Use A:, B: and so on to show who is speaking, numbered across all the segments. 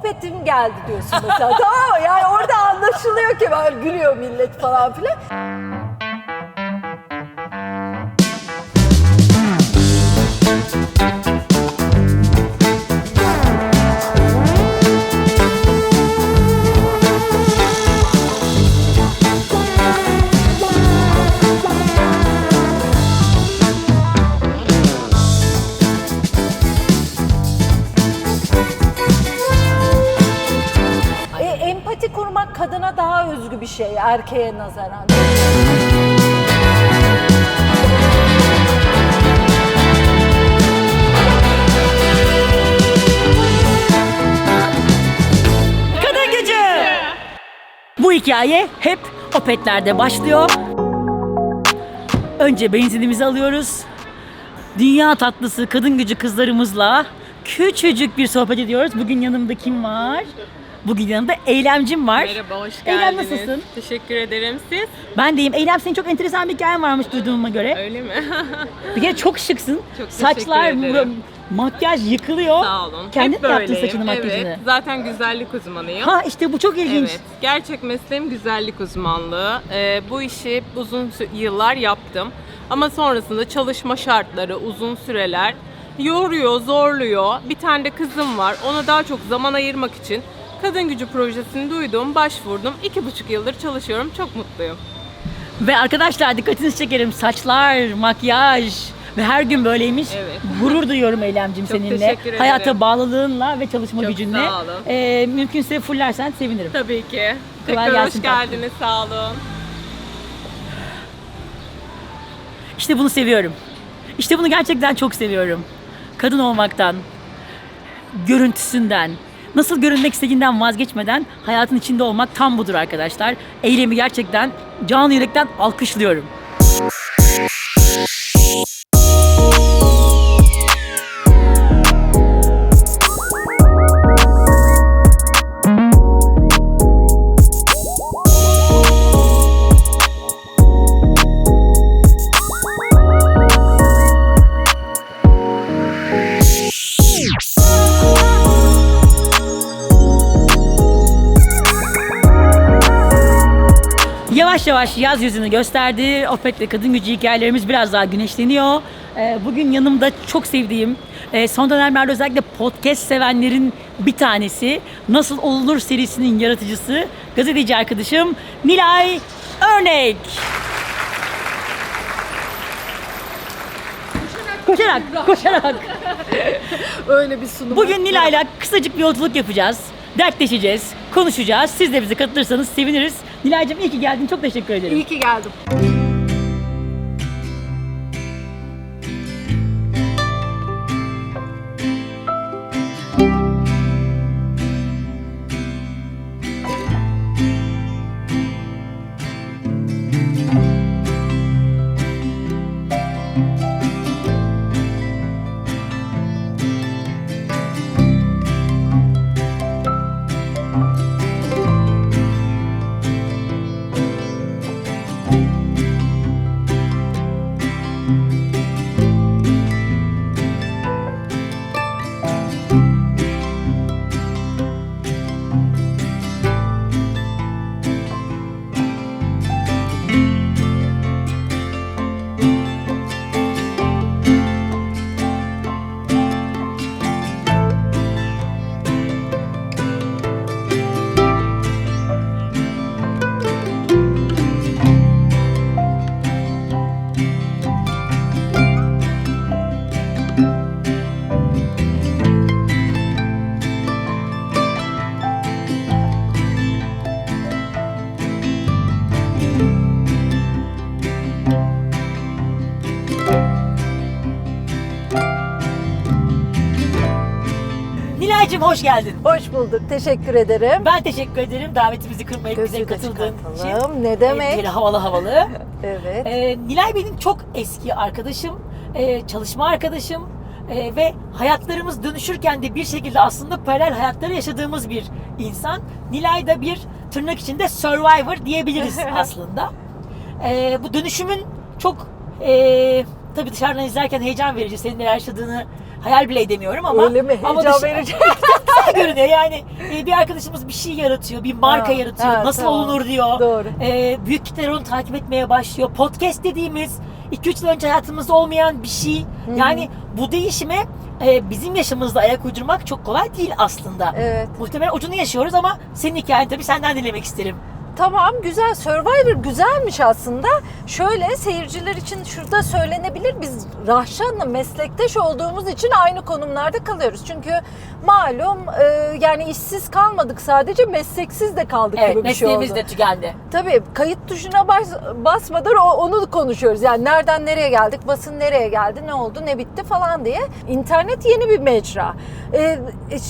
A: Opetim geldi diyorsun mesela. tamam mı? Yani orada anlaşılıyor ki böyle gülüyor millet falan filan. Şey erkeğe nazaran.
B: Kadın gücü. Bu hikaye hep Opet'lerde başlıyor. Önce benzinimizi alıyoruz. Dünya tatlısı kadın gücü kızlarımızla küçücük bir sohbet ediyoruz. Bugün yanımda kim var? Bugün yanımda Eylemcim var.
C: Merhaba, hoş
B: Eylem
C: geldiniz.
B: nasılsın?
C: Teşekkür ederim. Siz?
B: Ben deyim. Eylem senin çok enteresan bir hikayen varmış duyduğuma göre.
C: Öyle mi?
B: Bir kere çok şıksın.
C: Çok teşekkür
B: Saçlar,
C: ederim.
B: makyaj yıkılıyor.
C: Sağ olun.
B: Kendin
C: Hep
B: mi yaptın
C: böyleyim.
B: saçını, makyajını?
C: Evet, zaten güzellik uzmanıyım.
B: Ha işte bu çok ilginç.
C: Evet, gerçek mesleğim güzellik uzmanlığı. Ee, bu işi uzun yıllar yaptım. Ama sonrasında çalışma şartları, uzun süreler yoruyor, zorluyor. Bir tane de kızım var. Ona daha çok zaman ayırmak için Kadın Gücü projesini duydum, başvurdum. İki buçuk yıldır çalışıyorum. Çok mutluyum.
B: Ve arkadaşlar dikkatinizi çekerim. Saçlar, makyaj ve her gün böyleymiş.
C: Evet.
B: Gurur duyuyorum Eylemcim
C: Çok
B: seninle.
C: teşekkür ederim.
B: Hayata bağlılığınla ve çalışma
C: Çok
B: gücünle.
C: sağ olun.
B: Ee, mümkünse fullersen sevinirim.
C: Tabii ki.
B: Kolay
C: Tekrar
B: gelsin
C: hoş
B: tatlım.
C: geldiniz, sağ olun.
B: İşte bunu seviyorum. İşte bunu gerçekten çok seviyorum. Kadın olmaktan, görüntüsünden, nasıl görünmek istediğinden vazgeçmeden hayatın içinde olmak tam budur arkadaşlar. Eylemi gerçekten canı yürekten alkışlıyorum. Yavaş yavaş yaz yüzünü gösterdi. Opet ve kadın gücü hikayelerimiz biraz daha güneşleniyor. Ee, bugün yanımda çok sevdiğim, e, son dönemlerde özellikle podcast sevenlerin bir tanesi, Nasıl Olunur serisinin yaratıcısı, gazeteci arkadaşım Nilay Örnek. Koşarak, koşarak.
A: Öyle bir sunum.
B: Bugün Nilay'la kısacık bir yolculuk yapacağız. Dertleşeceğiz, konuşacağız. Siz de bize katılırsanız seviniriz. Nilay'cığım iyi ki geldin. Çok teşekkür ederim.
A: İyi ki geldim.
B: Hoş geldin.
A: Hoş bulduk. Teşekkür ederim.
B: Ben teşekkür ederim davetimizi kırmayıp bize
A: Gözlüğü de
B: katıldığın için.
A: çıkartalım. Ne
B: Ee,
A: demek?
B: Böyle havalı havalı.
A: Evet.
B: Ee, Nilay benim çok eski arkadaşım, ee, çalışma arkadaşım ee, ve hayatlarımız dönüşürken de bir şekilde aslında paralel hayatları yaşadığımız bir insan. Nilay da bir tırnak içinde survivor diyebiliriz aslında. Ee, bu dönüşümün çok ee, tabii dışarıdan izlerken heyecan verici, senin neler yaşadığını hayal bile edemiyorum ama
A: Öyle mi?
B: ama
A: Heyecan
B: dışı-
A: verici.
B: güzel görünüyor yani e, bir arkadaşımız bir şey yaratıyor bir marka
A: Ha,
B: yaratıyor
A: ha,
B: nasıl
A: tamam.
B: olunur diyor
A: Doğru.
B: E, büyük kitleler onu takip etmeye başlıyor podcast dediğimiz 2-3 yıl önce hayatımızda olmayan bir şey yani bu değişime e, bizim yaşımızda ayak uydurmak çok kolay değil aslında
A: Evet.
B: muhtemelen ucunu yaşıyoruz ama senin hikayen tabii senden dinlemek isterim
A: Tamam güzel Survivor güzelmiş aslında. Şöyle seyirciler için şurada söylenebilir. Biz Rahşan'la meslektaş olduğumuz için aynı konumlarda kalıyoruz. Çünkü malum e, yani işsiz kalmadık sadece mesleksiz de kaldık
B: evet
A: gibi bir şey oldu.
B: mesleğimiz de tükendi
A: Tabii kayıt tuşuna bas, basmadan o, onu konuşuyoruz. Yani nereden nereye geldik, basın nereye geldi, ne oldu, ne bitti falan diye. İnternet yeni bir mecra. Ee,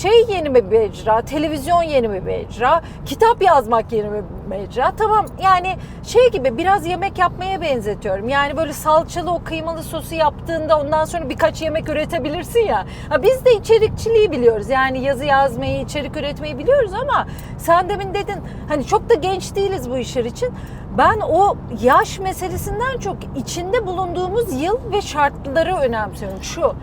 A: şey yeni bir mecra, televizyon yeni bir mecra, kitap yazmak yeni bir mecra. Tamam yani şey gibi biraz yemek yapmaya benzetiyorum. Yani böyle salçalı o kıymalı sosu yaptığında ondan sonra birkaç yemek üretebilirsin ya. Ha, biz de içerikçiliği biliyoruz. Yani yazı yazmayı, içerik üretmeyi biliyoruz ama sen demin dedin hani çok da genç değiliz bu işler için. Ben o yaş meselesinden çok içinde bulunduğumuz yıl ve şartları önemsiyorum. Şu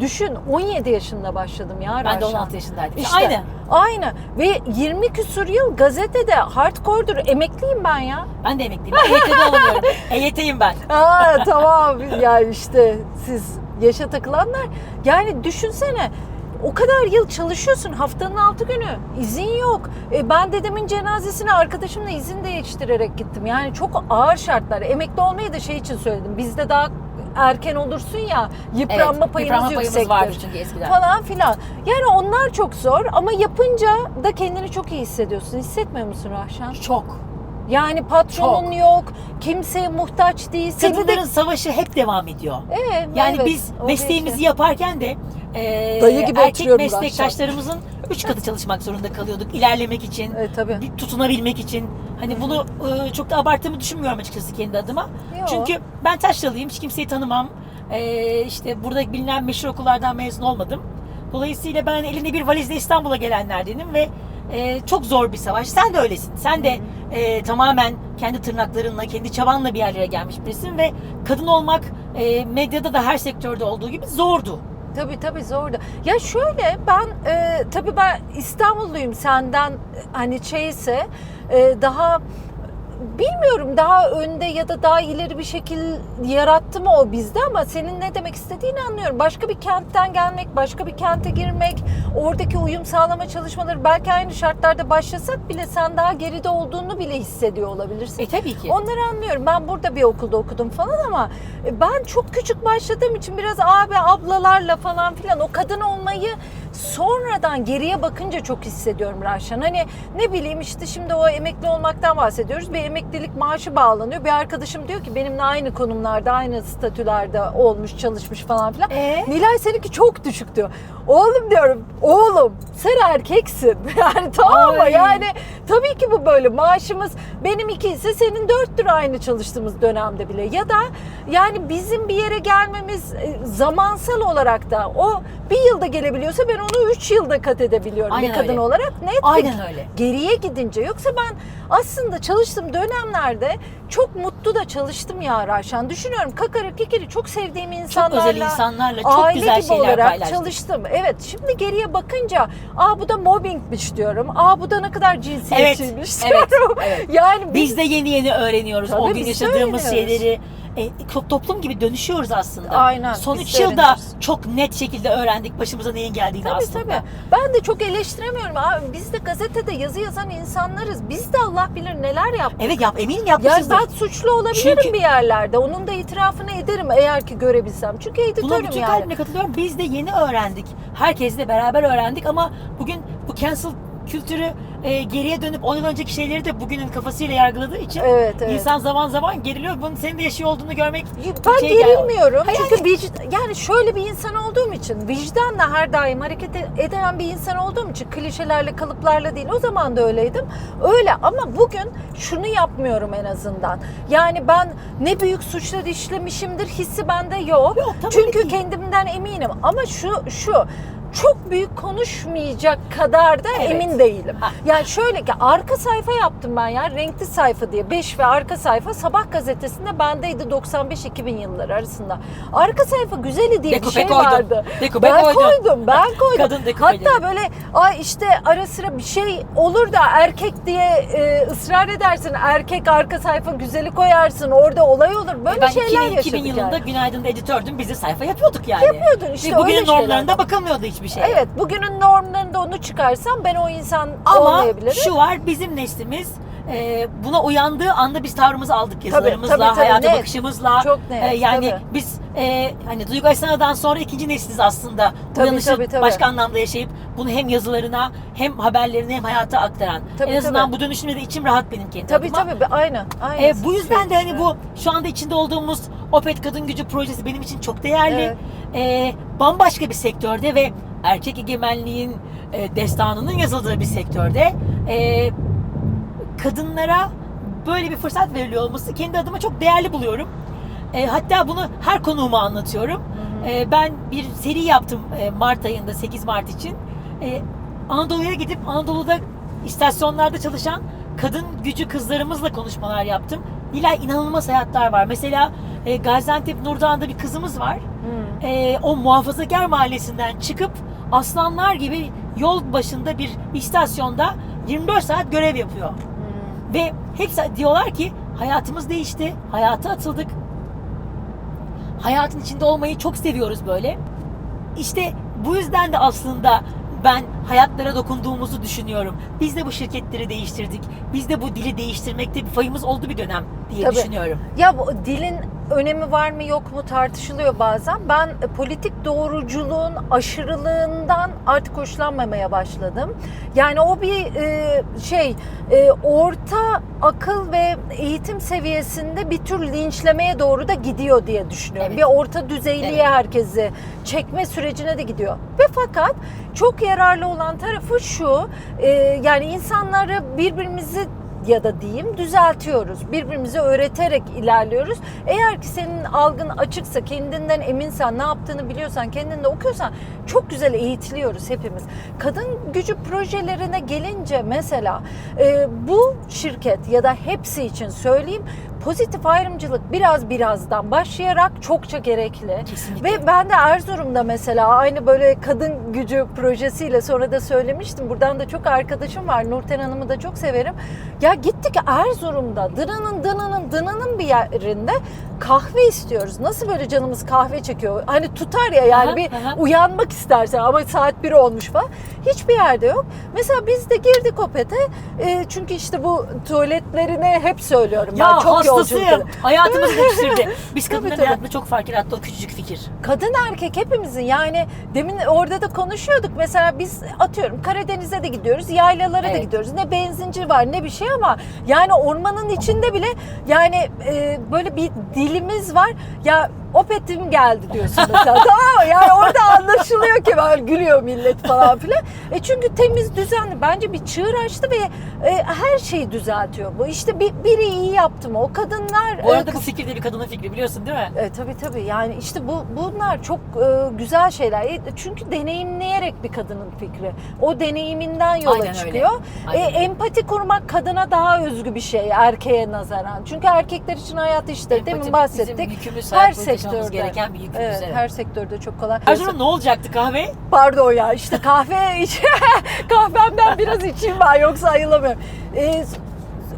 A: düşün 17 yaşında başladım ya
B: ben de
A: Raşan.
B: 16 yaşındaydım
A: İşte,
B: aynı
A: Aynı. Ve 20 küsur yıl gazetede hardcore'dur. Emekliyim ben ya.
B: ben de emekliyim ben EYT'de alamıyorum EYT'yim ben
A: Aa tamam ya işte siz yaşa takılanlar. Yani düşünsene o kadar yıl çalışıyorsun haftanın altı günü izin yok. E, ben dedemin cenazesine arkadaşımla izin değiştirerek gittim. Yani çok ağır şartlar. Emekli olmayı da şey için söyledim. Bizde daha erken olursun ya yıpranma
B: Evet,
A: payımız
B: yıpranma payımız
A: yüksektir.
B: vardı çünkü eskiden.
A: Falan filan. Yani onlar çok zor ama yapınca da kendini çok iyi hissediyorsun. Hissetmiyor musun Rahşan?
B: çok
A: Yani patronun yok, kimseye muhtaç değil. Seni de
B: kadınların savaşı hep devam ediyor
A: Evet,
B: Yani
A: evet,
B: biz mesleğimizi
A: değişiyor.
B: yaparken de e,
A: Dayı gibi
B: erkek meslektaşlarımızın üç katı çalışmak zorunda kalıyorduk ilerlemek için,
A: Evet tabii.
B: bir tutunabilmek için. Hani bunu e, çok da abarttığımı düşünmüyorum açıkçası kendi adıma.
A: Yok.
B: Çünkü ben Taşralıyım, hiç kimseyi tanımam. E, işte burada bilinen meşhur okullardan mezun olmadım. Dolayısıyla ben elinde bir valizle İstanbul'a gelenlerdenim ve e, çok zor bir savaş. Sen de öylesin. Sen de e, tamamen kendi tırnaklarınla, kendi çabanla bir yerlere gelmiş birisin ve kadın olmak e, medyada da her sektörde olduğu gibi zordu.
A: Tabii tabii zordu. Ya şöyle ben e, tabii ben İstanbulluyum senden hani şeyse e, daha bilmiyorum daha önde ya da daha ileri bir şekil yarattı mı o bizde ama senin ne demek istediğini anlıyorum. Başka bir kentten gelmek, başka bir kente girmek, oradaki uyum sağlama çalışmaları belki aynı şartlarda başlasak bile sen daha geride olduğunu bile hissediyor olabilirsin.
B: E tabii ki.
A: Onları anlıyorum. Ben burada bir okulda okudum falan ama e, ben çok küçük başladığım için biraz abi ablalarla falan filan o kadın olmayı sonradan geriye bakınca çok hissediyorum Raşan. Hani ne bileyim işte şimdi o emekli olmaktan bahsediyoruz. Bir emeklilik maaşı bağlanıyor. Bir arkadaşım diyor ki benimle aynı konumlarda, aynı statülerde olmuş, çalışmış falan filan.
B: Ee?
A: Nilay seninki çok düşük diyor. Oğlum diyorum, oğlum sen erkeksin. Yani tamam mı? Yani tabii ki bu böyle. Maaşımız benim iki ise senin dörttür aynı çalıştığımız dönemde bile. Ya da yani bizim bir yere gelmemiz e, zamansal olarak da o bir yılda gelebiliyorsa ben onu üç yılda kat edebiliyorum
B: Aynen
A: bir kadın
B: öyle.
A: olarak. Net
B: Aynen öyle.
A: Geriye gidince. Yoksa ben aslında çalıştığım dönemlerde çok mutlu da çalıştım ya Raşan. Düşünüyorum kakara kikiri çok sevdiğim
B: Çok
A: insanlarla.
B: özel insanlarla çok
A: aile
B: güzel
A: gibi
B: şeyler
A: olarak
B: paylaştık.
A: çalıştım. Evet şimdi geriye bakınca aa bu da mobbingmiş diyorum. Aa bu da ne kadar cinsiyetçiymiş
B: evet,
A: diyorum.
B: evet.
A: Yani
B: Biz de yeni yeni öğreniyoruz
A: Tabii
B: o gün
A: biz
B: yaşadığımız şeyleri. E, to- toplum gibi dönüşüyoruz aslında.
A: Aynen,
B: Son
A: biz
B: 3
A: de
B: yılda çok net şekilde öğrendik başımıza neyin geldiğini
A: Tabii
B: aslında.
A: tabii. Ben de çok eleştiremiyorum. Abi, biz de gazetede yazı yazan insanlarız. Biz de Allah bilir neler yaptık.
B: Evet yap eminim yapmışızdır.
A: ben suçlu olabilirim
B: Çünkü-
A: bir yerlerde. Onun da itirafını ederim eğer ki görebilsem. Çünkü
B: Buna
A: editörüm
B: bütün
A: yani.
B: kalbimle katılıyorum. Biz de yeni öğrendik. Herkesle beraber öğrendik ama bugün bu cancel kültürü e, geriye dönüp 10 yıl önceki şeyleri de bugünün kafasıyla yargıladığı için
A: Evet, evet.
B: insan zaman zaman geriliyor. Bunun senin de yaşıyor olduğunu görmek
A: Ben
B: şey gel-
A: gerilmiyorum.
B: Hayır,
A: Çünkü vicd- yani şöyle bir insan olduğum için vicdanla her daim hareket e- eden bir insan olduğum için klişelerle kalıplarla değil o zaman da öyleydim. Öyle ama bugün şunu yapmıyorum en azından. Yani ben ne büyük suçlar işlemişimdir hissi bende yok.
B: Yok, tabii
A: Çünkü
B: ki.
A: kendimden eminim ama şu şu çok büyük konuşmayacak kadar da
B: Evet.
A: emin değilim.
B: Ha.
A: Yani şöyle ki arka sayfa yaptım ben ya. Renkli sayfa diye. 5 ve arka sayfa Sabah gazetesinde bendeydi 95-2000 yılları arasında. Arka sayfa güzeli diye
B: Dekupe
A: bir şey
B: koydun.
A: vardı.
B: Dekupe
A: ben
B: koydun.
A: koydum. Ben koydum.
B: Kadın.
A: Hatta böyle ay işte ara sıra bir şey olur da erkek diye e, ısrar edersin. Erkek arka sayfa güzeli koyarsın. Orada olay olur. Böyle
B: ben
A: şeyler
B: 2000,
A: yaşadık
B: 2000 yılında
A: yani.
B: Günaydın'da editördüm. Biz de sayfa yapıyorduk yani.
A: Yapıyordun işte
B: Ve bugünün
A: öyle
B: normlarında bakılmıyordu hiçbir şeye.
A: Evet bugünün normlarında onu çıkarsam ben o insan
B: Ama
A: olmayabilirim.
B: şu var bizim neslimiz e, buna uyandığı anda biz tavrımızı aldık yazılarımızla,
A: tabii, tabii,
B: hayata
A: net.
B: bakışımızla.
A: Çok net,
B: E, yani
A: tabii.
B: biz e, hani Duygu Asena'dan sonra ikinci nesliz aslında.
A: Tabii,
B: Uyanışı
A: tabii, tabii.
B: başka anlamda yaşayıp bunu hem yazılarına hem haberlerine hem hayata aktaran.
A: Tabii,
B: en azından
A: tabii.
B: bu dönüşümde de içim rahat benim kendi
A: Tabii
B: adıma.
A: tabii aynı. aynı
B: E, bu yüzden de hani
A: şey
B: bu şu anda içinde olduğumuz Opet Kadın Gücü projesi benim için çok değerli.
A: Evet.
B: E, bambaşka bir sektörde ve erkek egemenliğin e, destanının yazıldığı bir sektörde e, kadınlara böyle bir fırsat veriliyor olması kendi adıma çok değerli buluyorum. E, hatta bunu her konuğuma anlatıyorum. E, ben bir seri yaptım e, Mart ayında 8 Mart için. E, Anadolu'ya gidip Anadolu'da istasyonlarda çalışan kadın gücü kızlarımızla konuşmalar yaptım. İlahi inanılmaz hayatlar var. Mesela e, Gaziantep Nurdağ'da bir kızımız var.
A: Hmm.
B: E, o muhafazakar mahallesinden çıkıp aslanlar gibi yol başında bir istasyonda 24 saat görev yapıyor.
A: Hmm.
B: Ve hepsi diyorlar ki hayatımız değişti, hayata atıldık. Hayatın içinde olmayı çok seviyoruz böyle. İşte bu yüzden de aslında ben hayatlara dokunduğumuzu düşünüyorum. Biz de bu şirketleri değiştirdik. Biz de bu dili değiştirmekte bir payımız oldu bir dönem diye
A: Tabii.
B: düşünüyorum.
A: Ya bu dilin önemi var mı yok mu tartışılıyor bazen. Ben e, politik doğruculuğun aşırılığından artık hoşlanmamaya başladım. Yani o bir e, şey e, orta akıl ve eğitim seviyesinde bir tür linçlemeye doğru da gidiyor diye düşünüyorum.
B: Evet.
A: Bir orta düzeyliğe
B: Evet.
A: herkesi çekme sürecine de gidiyor. Ve fakat çok yararlı olan tarafı şu e, yani insanları birbirimizi ya da diyeyim düzeltiyoruz. Birbirimize öğreterek ilerliyoruz. Eğer ki senin algın açıksa, kendinden eminsen, ne yaptığını biliyorsan, kendinde okuyorsan çok güzel eğitiliyoruz hepimiz. Kadın gücü projelerine gelince mesela e, bu şirket ya da hepsi için söyleyeyim pozitif ayrımcılık biraz birazdan başlayarak çokça gerekli.
B: Kesinlikle.
A: Ve ben de Erzurum'da mesela aynı böyle kadın gücü projesiyle sonra da söylemiştim. Buradan da çok arkadaşım var. Nurten Hanım'ı da çok severim. Ya gittik Erzurum'da dınının dınının dınının bir yerinde kahve istiyoruz. Nasıl böyle canımız kahve çekiyor? Hani tutar ya yani
B: Aha,
A: bir
B: aha.
A: uyanmak istersen ama saat 1 olmuş falan. Hiçbir yerde yok. Mesela biz de girdik Opet'e. E, çünkü işte bu tuvaletlerini hep söylüyorum.
B: Ya
A: ben çok
B: hastasıyım.
A: yolculuk
B: Hayatımızı değiştirdi. Biz kadınların
A: tabii.
B: hayatında çok fark yarattı o küçücük fikir.
A: kadın erkek hepimizin yani demin orada da konuşuyorduk mesela biz atıyorum Karadeniz'e de gidiyoruz yaylalara da
B: Evet.
A: gidiyoruz ne benzinci var ne bir şey ama yani ormanın içinde bile yani e, böyle bir dilimiz var ya opetim geldi diyorsun mesela tamam mı? yani orada anlaşılıyor ki böyle gülüyor millet falan filan e çünkü temiz düzenli bence bir çığır açtı ve e, her şeyi düzeltiyor bu işte bir, biri iyi yaptı mı o kadınlar
B: Bu
A: e,
B: arada bu fikir de bir kadının fikri biliyorsun değil mi?
A: e, tabii tabii yani işte bu bunlar çok e, güzel şeyler. E, çünkü deneyimleyerek bir kadının fikri. O deneyiminden yola
B: Aynen öyle.
A: çıkıyor.
B: Aynen
A: E,
B: öyle.
A: empati kurmak kadına daha özgü bir şey erkeğe nazaran. Çünkü erkekler için hayat işte
B: Empati
A: demin
B: Bizim
A: bahsettik.
B: yükümüz,
A: Her
B: hayatta
A: sektörde.
B: gereken bir yükümüz.
A: Evet. her sektörde çok kolay.
B: Erzurum ne olacaktı kahve?
A: Pardon ya işte kahve iç kahvemden biraz içeyim ben yoksa ayılamıyorum. Ee,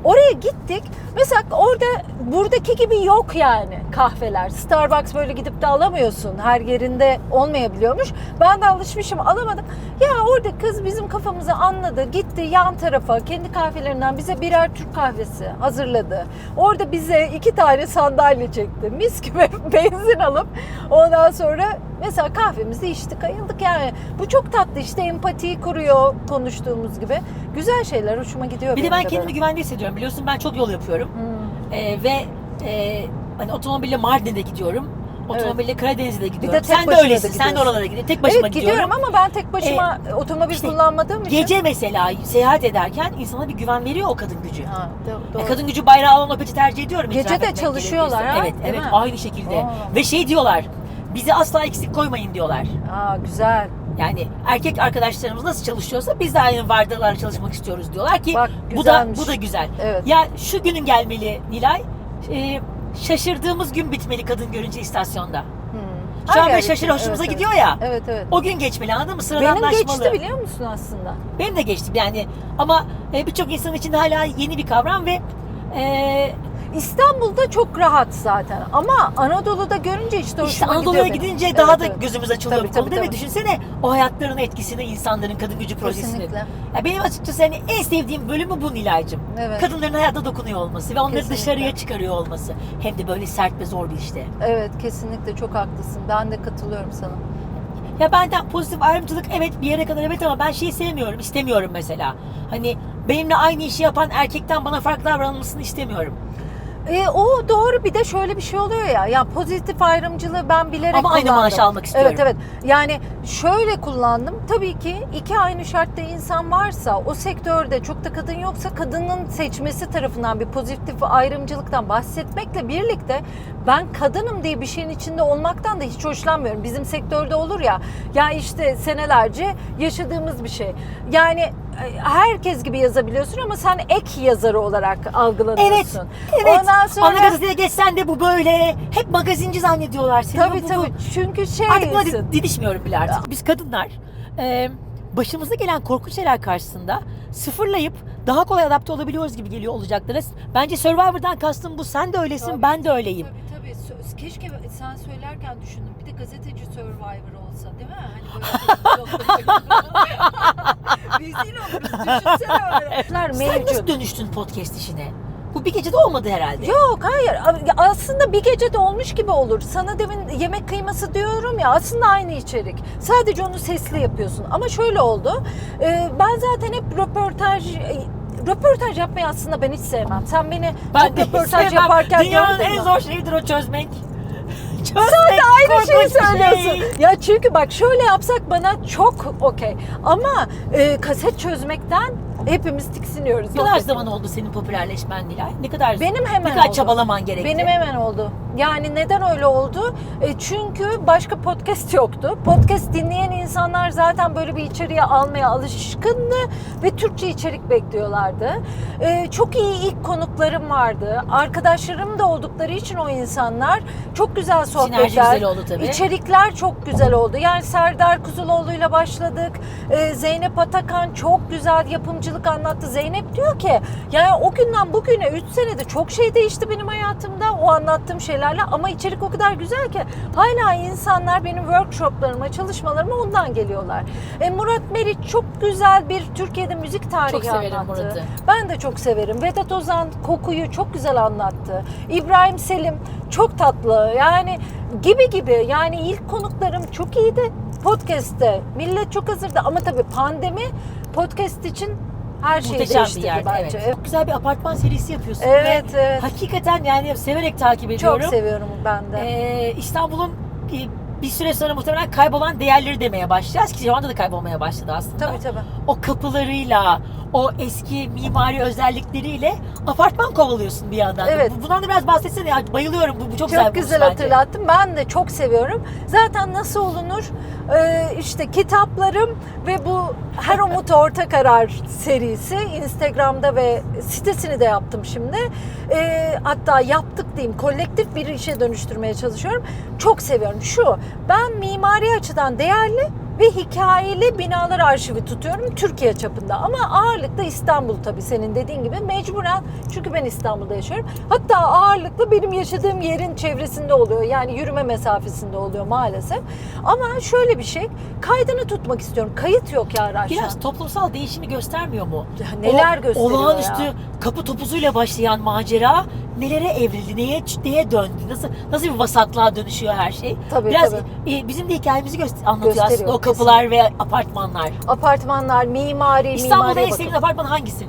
A: oraya gittik. Mesela orada buradaki gibi yok yani kahveler. Starbucks böyle gidip de alamıyorsun. Her yerinde olmayabiliyormuş. Ben de alışmışım alamadım. Ya orada kız bizim kafamızı anladı. Gitti yan tarafa kendi kahvelerinden bize birer Türk kahvesi hazırladı. Orada bize iki tane sandalye çekti. Mis gibi benzin alıp ondan sonra mesela kahvemizi içtik ayıldık yani. Bu çok tatlı işte empatiyi kuruyor konuştuğumuz gibi. Güzel şeyler hoşuma gidiyor.
B: Bir de ben kendimi güvende hissediyorum. Biliyorsun ben çok yol yapıyorum.
A: Hmm.
B: Ee, ve e, hani otomobille Mardin'e gidiyorum. Otomobille Karadeniz'e de gidiyorum. sen de
A: başına da
B: öylesin. Sen de oralara gidiyorsun. Tek başıma
A: Evet gidiyorum
B: gidiyorum.
A: ama ben tek başıma otomobil
B: işte
A: kullanmadığım için.
B: Gece mesela seyahat ederken insana bir güven veriyor o kadın gücü.
A: Ha, do- doğru.
B: E, kadın gücü bayrağı olan opeti tercih ediyorum.
A: Gece de çalışıyorlar ha,
B: Evet, evet
A: mi?
B: aynı şekilde.
A: Aa.
B: Ve şey diyorlar. Bizi asla eksik koymayın diyorlar.
A: Aa, güzel.
B: Yani erkek arkadaşlarımız nasıl çalışıyorsa biz de aynı vardalarla çalışmak istiyoruz diyorlar ki
A: Bak,
B: bu da
A: güzelmiş.
B: bu da güzel.
A: Evet.
B: Ya şu günün gelmeli Nilay. Ee, şaşırdığımız gün bitmeli kadın görünce istasyonda.
A: Hmm.
B: Şu an
A: Her
B: böyle
A: yer
B: şaşır
A: için.
B: hoşumuza
A: Evet,
B: gidiyor ya.
A: Evet evet.
B: O gün geçmeli anladın mı?
A: Benim
B: Sıradanlaşmalı.
A: geçti biliyor musun aslında?
B: Benim de geçti yani. Ama e, birçok insan için hala yeni bir kavram ve e,
A: İstanbul'da çok rahat zaten ama Anadolu'da görünce işte hoşuma
B: işte
A: gidiyor
B: Anadolu'ya
A: benim.
B: gidince
A: Evet,
B: daha da
A: evet.
B: gözümüz açılıyor
A: Tabii,
B: bu konuda
A: tabii,
B: ve
A: tabii.
B: düşünsene o hayatların etkisini insanların kadın gücü projesinin.
A: Kesinlikle.
B: Ya benim açıkçası hani en sevdiğim bölümü bu Nilay'cığım.
A: Evet.
B: Kadınların hayatta dokunuyor olması ve onları
A: Kesinlikle.
B: dışarıya çıkarıyor olması. Hem de böyle sert ve zor bir işte.
A: Evet kesinlikle çok haklısın. Ben de katılıyorum sana.
B: Ya benden pozitif ayrımcılık evet bir yere kadar evet ama ben şeyi sevmiyorum, istemiyorum mesela. Hani benimle aynı işi yapan erkekten bana farklı davranılmasını istemiyorum.
A: E, o doğru bir de şöyle bir şey oluyor ya. Ya pozitif ayrımcılığı ben bilerek
B: Ama aynı
A: kullandım.
B: maaşı almak istiyorum.
A: Evet evet. Yani şöyle kullandım. Tabii ki iki aynı şartta insan varsa o sektörde çok da kadın yoksa kadının seçmesi tarafından bir pozitif ayrımcılıktan bahsetmekle birlikte ben kadınım diye bir şeyin içinde olmaktan da hiç hoşlanmıyorum. Bizim sektörde olur ya. Ya işte senelerce yaşadığımız bir şey. Yani e, herkes gibi yazabiliyorsun ama sen ek yazarı olarak algılanıyorsun.
B: Evet.
A: Ondan sonra
B: Ana gazeteye geçsen de bu böyle. Hep magazinci zannediyorlar seni.
A: Tabii
B: Bu- bu-
A: tabii. Çünkü şey
B: Artık buna di- didişmiyorum bile artık. Biz kadınlar e, başımıza gelen korkunç şeyler karşısında sıfırlayıp daha kolay adapte olabiliyoruz gibi geliyor olacakları. Bence Survivor'dan kastım bu. Sen de öylesin,
A: Tabii.
B: ben de öyleyim.
A: Tabii tabii. Keşke sen söylerken düşündüm. Bir de gazeteci Survivor olsa değil mi? Hani böyle Rezil oluruz. Düşünsene öyle.
B: Sen nasıl dönüştün podcast işine? Bu bir gecede olmadı herhalde.
A: Yok hayır aslında bir gecede olmuş gibi olur. Sana demin yemek kıyması diyorum ya aslında aynı içerik. Sadece onu sesli yapıyorsun. Ama şöyle oldu. e, Ben zaten hep röportaj e, röportaj yapmayı aslında ben hiç sevmem. Sen beni
B: Ben
A: çok röportaj
B: sevmem.
A: yaparken
B: Dünyanın en
A: mü?
B: zor şeyidir o çözmek. Çözmek
A: Sen de aynı şeyi
B: bir
A: söylüyorsun.
B: şey.
A: Ya çünkü bak şöyle yapsak bana çok okey. Ama e, kaset çözmekten hepimiz tiksiniyoruz.
B: Ne kadar zaman oldu senin popülerleşmen Nilay? Ne kadar
A: Benim hemen
B: ne kadar
A: oldu.
B: çabalaman gerekti?
A: Benim hemen oldu. Yani neden öyle oldu? E, çünkü başka podcast yoktu. Podcast dinleyen insanlar zaten böyle bir içeriğe almaya alışkındı ve Türkçe içerik bekliyorlardı. E, çok iyi ilk konuklarım vardı. Arkadaşlarım da oldukları için o insanlar çok güzel sohbetler.
B: güzel oldu tabii.
A: İçerikler çok güzel oldu. Yani Serdar Kuzuloğlu'yla başladık. E, Zeynep Atakan çok güzel yapımcılık anlattı. Zeynep diyor ki yani o günden bugüne 3 senede çok şey değişti benim hayatımda o anlattığım şeylerle ama içerik o kadar güzel ki hala insanlar benim workshoplarıma, çalışmalarıma ondan geliyorlar. E, Murat Meriç çok güzel bir Türkiye'de müzik tarihi
B: Çok severim
A: anlattı.
B: Murat'ı.
A: Ben de çok severim. Vedat Ozan kokuyu çok güzel anlattı. İbrahim Selim çok tatlı. Yani gibi gibi. Yani ilk konuklarım çok iyiydi. Podcast'te millet çok hazırdı ama tabii pandemi podcast için her şeyi
B: Muhteşem bir
A: değiştirdi
B: yer.
A: bence.
B: Evet. Çok güzel bir apartman serisi yapıyorsun.
A: Evet,
B: ve
A: evet.
B: Hakikaten yani severek takip
A: Çok
B: ediyorum.
A: seviyorum ben de.
B: Ee, İstanbul'un e, bir süre sonra muhtemelen kaybolan değerleri demeye başlayacağız ki şu anda da kaybolmaya başladı aslında.
A: tabii tabii.
B: O kapılarıyla, o eski mimari özellikleriyle apartman kovalıyorsun bir yandan.
A: Evet.
B: Bu- Bundan da biraz bahsetsene ya. Bayılıyorum. Bu, bu çok, güzel
A: Çok
B: bir
A: güzel
B: bence.
A: hatırlattın. Ben de çok seviyorum. Zaten nasıl olunur? Ee, işte kitaplarım ve bu Her Umut Orta Karar serisi Instagram'da ve sitesini de yaptım şimdi. Ee, hatta yaptık diyeyim. Kolektif bir işe dönüştürmeye çalışıyorum. Çok seviyorum. Şu, ben mimari açıdan değerli ve hikayeli binalar arşivi tutuyorum Türkiye çapında. Ama ağırlıkta İstanbul tabii senin dediğin gibi mecburen çünkü ben İstanbul'da yaşıyorum. Hatta ağırlıklı benim yaşadığım yerin çevresinde oluyor. Yani yürüme mesafesinde oluyor maalesef. Ama şöyle bir şey kaydını tutmak istiyorum. Kayıt yok ya Raşan.
B: Biraz toplumsal değişimi göstermiyor mu?
A: Ya neler
B: O
A: gösteriyor
B: Olağanüstü
A: ya.
B: kapı topuzuyla başlayan macera nelere evrildi, neye neye döndü, nasıl nasıl bir vasatlığa dönüşüyor her şey?
A: Tabii,
B: Biraz
A: tabii.
B: e, bizim de hikayemizi göster- anlatıyor
A: Gösteriyor,
B: aslında o kapılar ve apartmanlar.
A: Apartmanlar, mimari,
B: İstanbul'da
A: mimariye
B: en
A: bakın.
B: sevdiğin apartman hangisi?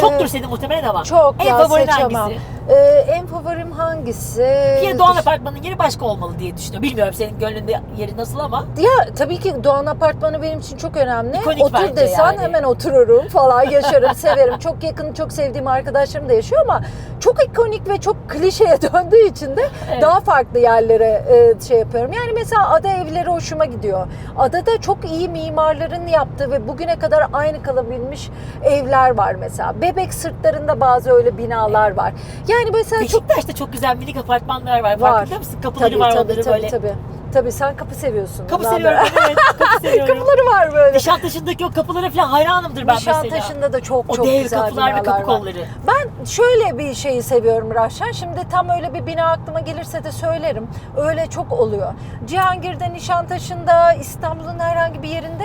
B: Çoktur
A: Ee,
B: senin muhtemelen ama.
A: Çok
B: en
A: ya
B: favorin
A: seçemem.
B: hangisi?
A: Ee, en favorim hangisi?
B: Bir Doğan Apartmanı'nın yeri başka olmalı diye düşünüyorum. Bilmiyorum senin gönlünde yeri nasıl ama.
A: Ya tabii ki Doğan Apartmanı benim için çok önemli.
B: İkonik
A: Otur
B: bence
A: desen
B: yani.
A: hemen otururum falan yaşarım, severim. Çok yakın, çok sevdiğim arkadaşlarım da yaşıyor ama çok ikonik ve çok klişeye döndüğü için de
B: Evet.
A: daha farklı yerlere e, şey yapıyorum. Yani mesela ada evleri hoşuma gidiyor. Adada çok iyi mimarların yaptığı ve bugüne kadar aynı kalabilmiş evler var mesela. Bebek sırtlarında bazı öyle binalar var. Yani mesela çok
B: Beşiktaş'ta çok güzel minik apartmanlar var.
A: Var.
B: Farkında mısın? Kapıları
A: tabii,
B: var
A: tabii,
B: onları
A: tabii,
B: böyle.
A: Tabii tabii. sen kapı seviyorsun.
B: Kapı seviyorum
A: beri.
B: evet. Kapı seviyorum.
A: Kapıları var böyle.
B: Nişantaşı'ndaki o kapılara falan hayranımdır ben mesela.
A: Nişantaşı'nda da çok
B: O
A: çok
B: dev
A: güzel
B: kapılar ve
A: binalar
B: kapı
A: var.
B: kolları.
A: Ben şöyle bir şeyi seviyorum Rahşan. Şimdi tam öyle bir bina aklıma gelirse de söylerim. Öyle çok oluyor. Cihangir'de, Nişantaşı'nda, İstanbul'un herhangi bir yerinde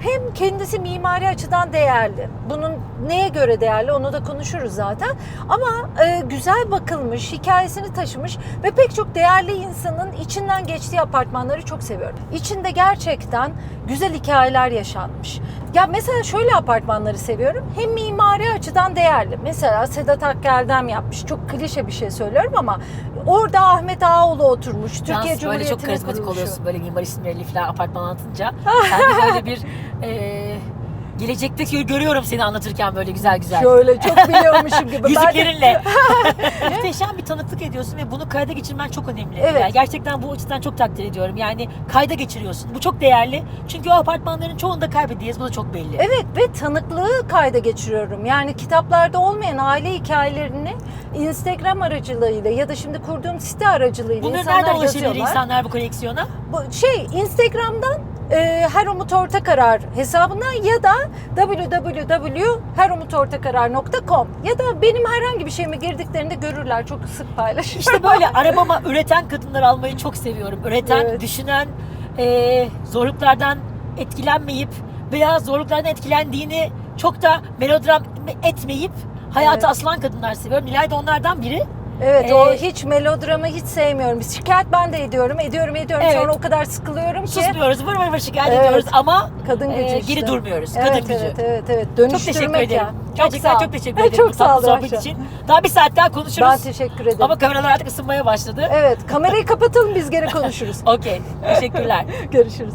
A: hem kendisi mimari açıdan değerli. Bunun neye göre değerli onu da konuşuruz zaten. Ama e, güzel bakılmış, hikayesini taşımış ve pek çok değerli insanın içinden geçtiği apartmanları çok seviyorum. İçinde gerçekten güzel hikayeler yaşanmış. Ya mesela şöyle apartmanları seviyorum. Hem mimari açıdan değerli. Mesela Sedat Akgeldem yapmış. Çok klişe bir şey söylüyorum ama orada Ahmet Ağaoğlu oturmuş. Türkiye
B: Yalnız böyle
A: Cumhuriyeti'nin
B: çok karizmatik
A: kuruluşu.
B: oluyorsun böyle mimar isimleriyle falan apartman anlatınca. Sen de böyle bir e, gelecekteki görüyorum seni anlatırken böyle güzel güzel.
A: Şöyle çok biliyormuşum gibi.
B: Yüzüklerinle. Muhteşem bir tanıklık ediyorsun ve bunu kayda geçirmen çok önemli.
A: Evet.
B: Yani gerçekten bu açıdan çok takdir ediyorum. Yani kayda geçiriyorsun. Bu çok değerli. Çünkü o apartmanların çoğunda kaybediyiz. Bu da çok belli.
A: Evet ve tanıklığı kayda geçiriyorum. Yani kitaplarda olmayan aile hikayelerini Instagram aracılığıyla ya da şimdi kurduğum site aracılığıyla
B: Bunları
A: insanlar
B: nereden ulaşabilir
A: yazıyorlar.
B: insanlar bu koleksiyona?
A: Bu şey Instagram'dan e, Her Umut Ortakarar hesabından ya da www.herumutortakarar.com ya da benim herhangi bir şeyimi girdiklerinde görürler. Çok sık paylaşıyorum.
B: İşte böyle arabama üreten kadınlar almayı çok seviyorum. Üreten,
A: Evet.
B: düşünen, e, zorluklardan etkilenmeyip veya zorluklardan etkilendiğini çok da melodram etmeyip hayata
A: Evet.
B: asılan kadınlar seviyorum. Nilay da onlardan biri.
A: Evet o
B: Ee,
A: hiç melodramı hiç sevmiyorum. Şikayet ben de ediyorum. Ediyorum ediyorum.
B: Evet.
A: Sonra o kadar sıkılıyorum ki.
B: Susmuyoruz, vır vır vır şikayet
A: Evet.
B: ediyoruz ama
A: Kadın gücü
B: e,
A: işte.
B: geri durmuyoruz.
A: Evet,
B: Kadın gücü.
A: evet, evet, evet.
B: Çok
A: Dönüştürmek
B: teşekkür ederim.
A: ya.
B: Gerçekten
A: sağ ol.
B: çok teşekkür ederim.
A: Çok
B: bu
A: sağ
B: tatlı
A: ol
B: sohbet için. Daha bir saat daha konuşuruz.
A: Ben teşekkür ederim.
B: Ama kameralar artık ısınmaya başladı.
A: Evet kamerayı kapatalım biz gene konuşuruz.
B: Okey. Teşekkürler.
A: Görüşürüz.